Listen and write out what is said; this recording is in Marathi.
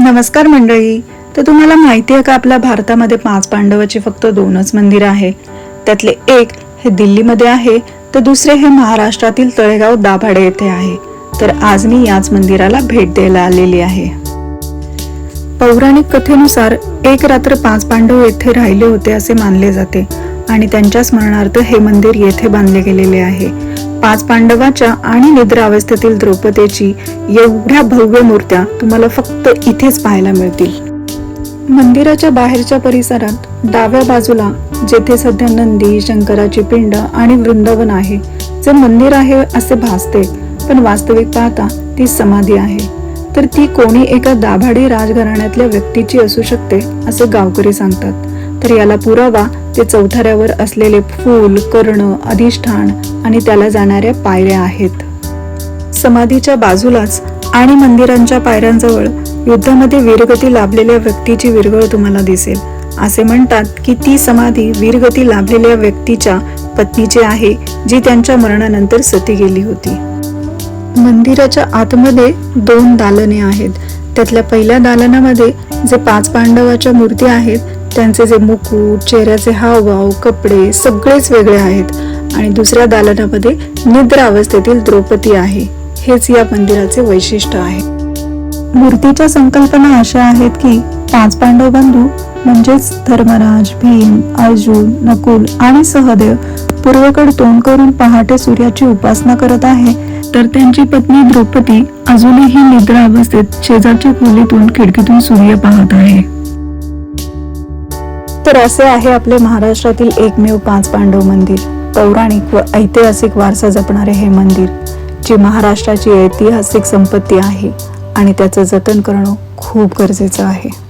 नमस्कार मंडळी. तर तुम्हाला माहिती आहे का आपल्या भारतामध्ये पाच पांडवाचे फक्त दोनच मंदिर आहे. त्यातले एक हे दिल्लीमध्ये आहे तर दुसरे हे महाराष्ट्रातील तळेगाव दाभाडे येथे आहे. तर आज मी याच मंदिराला भेट द्यायला आलेली आहे. पौराणिक कथेनुसार एक रात्र पाच पांडव येथे राहिले होते असे मानले जाते आणि त्यांच्या स्मरणार्थ हे मंदिर येथे बांधले गेलेले आहे. पाच पांडवाच्या आणि निद्रा अवस्थेतील द्रौपदीची एवढ्या भव्य मूर्त्या तुम्हाला फक्त इथेच पाहायला मिळतील. मंदिराच्या बाहेरच्या परिसरात डाव्या बाजूला जेथे सध्या नंदी शंकराची पिंड आणि वृंदावन आहे जे मंदिर आहे असे भासते पण वास्तविक पाहता ती समाधी आहे. तर ती कोणी एका दाभाडी राजघराण्यातल्या व्यक्तीची असू शकते असे गावकरी सांगतात. तर याला पुरावा ते चौथऱ्यावर असलेले फूल कर्ण अधिष्ठान आणि त्याला जाणाऱ्या पायऱ्या आहेत. समाधीच्या बाजूलाच आणि मंदिरांच्या पायऱ्यांजवळ युद्धामध्ये वीरगती लाभलेल्या व्यक्तीची विरगळ तुम्हाला दिसेल. असे म्हणतात की ती समाधी वीरगती लाभलेल्या व्यक्तीच्या पत्नीची आहे जी त्यांच्या मरणानंतर सती गेली होती. मंदिराच्या आतमध्ये दोन दालने आहेत. त्यातल्या पहिल्या दालनामध्ये जे पाच पांडवाच्या मूर्ती आहेत त्यांचे जे मुकुट चेहऱ्याचे हावभाव कपडे सगळेच वेगळे आहेत. आणि दुसऱ्या दालनामध्ये निद्रा अवस्थेतील द्रौपदी आहे. हेच या मंदिराचे वैशिष्ट्य आहे. मूर्तीच्या संकल्पना अशा आहेत की पाच पांडव बंधू म्हणजेच धर्मराज भीम अर्जुन नकुल आणि सहदेव पूर्वेकडे तोंड करून पहाटे सूर्याची उपासना करत आहे तर त्यांची पत्नी द्रौपदी अजूनही निद्रा अवस्थेत शेजारच्या खोलीतून खिडकीतून सूर्य पाहत आहे. तर असे आहे आपले महाराष्ट्रातील एकमेव पाच पांडव मंदिर पौराणिक व ऐतिहासिक वारसा जपणारे हे मंदिर जे महाराष्ट्राची ऐतिहासिक संपत्ती आहे आणि त्याचं जतन करणं खूप गरजेचं आहे.